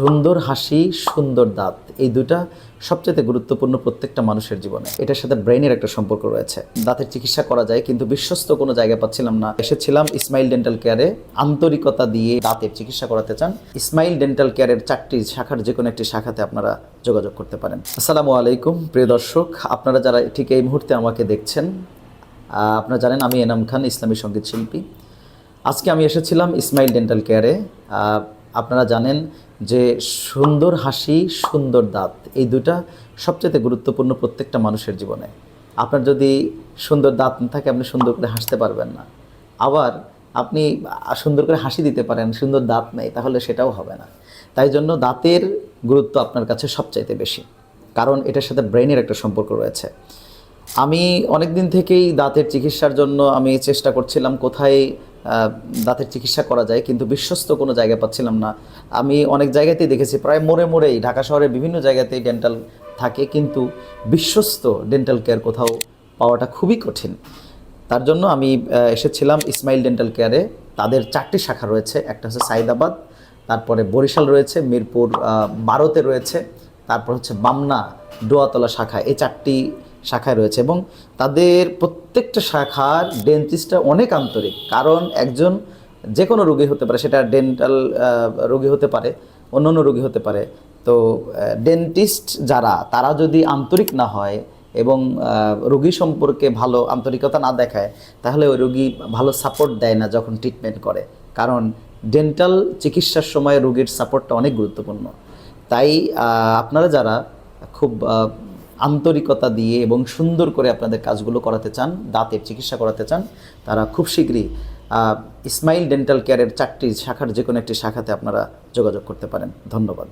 সুন্দর হাসি, সুন্দর দাঁত, এই দুটা সবচেয়ে গুরুত্বপূর্ণ প্রত্যেকটা মানুষের জীবনে। এটার সাথে ব্রেনের একটা সম্পর্ক রয়েছে। দাঁতের চিকিৎসা করা যায়, কিন্তু বিশ্বস্ত কোনো জায়গায় পাচ্ছিলাম না। এসেছিলাম ইসমাইল ডেন্টাল কেয়ারে আন্তরিকতা দিয়ে দাঁতের চিকিৎসা করাতে চান। ইসমাইল ডেন্টাল কেয়ারের চারটি শাখার যে কোনো একটি শাখাতে আপনারা যোগাযোগ করতে পারেন। আসসালামু আলাইকুম, প্রিয় দর্শক। আপনারা যারা ঠিক এই মুহূর্তে আমাকে দেখছেন আপনারা জানেন আমি এনাম খান, ইসলামী সংগীত শিল্পী। আজকে আমি এসেছিলাম ইসমাইল ডেন্টাল কেয়ারে আপনারা জানেন যে সুন্দর হাসি, সুন্দর দাঁত, এই দুটা সবচেয়ে গুরুত্বপূর্ণ প্রত্যেকটা মানুষের জীবনে। আপনার যদি সুন্দর দাঁত না থাকে, আপনি সুন্দর করে হাসতে পারবেন না। আবার আপনি সুন্দর করে হাসি দিতে পারেন, সুন্দর দাঁত নেই, তাহলে সেটাও হবে না। তাই জন্য দাঁতের গুরুত্ব আপনার কাছে সবচাইতে বেশি। কারণ এটার সাথে ব্রেনের একটা সম্পর্ক রয়েছে। আমি অনেক দিন থেকেই দাঁতের চিকিৎসার জন্য আমি চেষ্টা করছিলাম কোথায় দাঁতের চিকিৎসা করা যায়, কিন্তু বিশ্বস্ত কোনো জায়গায় পাচ্ছিলাম না। আমি অনেক জায়গাতেই দেখেছি, প্রায় মোড়ে মোড়েই, ঢাকা শহরের বিভিন্ন জায়গাতেই ডেন্টাল থাকে, কিন্তু বিশ্বস্ত ডেন্টাল কেয়ার কোথাও পাওয়াটা খুবই কঠিন। তার জন্য আমি এসেছিলাম ইসমাইল ডেন্টাল কেয়ারে তাদের চারটি শাখা রয়েছে, একটা হচ্ছে সাইদাবাদ, তারপরে বরিশাল রয়েছে, মিরপুর বারোতে রয়েছে, তারপর হচ্ছে বামনা, ডোয়াতলা শাখা। এই চারটি শাখায় রয়েছে এবং তাদের প্রত্যেকটা শাখার ডেন্টিস্টটা অনেক আন্তরিক। কারণ একজন যে কোনো রোগী হতে পারে, সেটা ডেন্টাল রোগী হতে পারে অন্য অন্য রোগী হতে পারে। তো ডেন্টিস্ট যারা, তারা যদি আন্তরিক না হয় এবং রোগী সম্পর্কে ভালো আন্তরিকতা না দেখায়, তাহলে ওই রোগী ভালো সাপোর্ট দেয় না যখন ট্রিটমেন্ট করে। কারণ ডেন্টাল চিকিৎসার সময় রোগীর সাপোর্টটা অনেক গুরুত্বপূর্ণ। তাই আপনারা যারা খুব আন্তরিকতা দিয়ে এবং সুন্দর করে আপনাদের কাজগুলো করাতে চান, দাঁতের চিকিৎসা করাতে চান, তারা খুব শীঘ্রই ইসমাইল ডেন্টাল কেয়ারের চারটি শাখার যে কোনো একটি শাখাতে আপনারা যোগাযোগ করতে পারেন। ধন্যবাদ।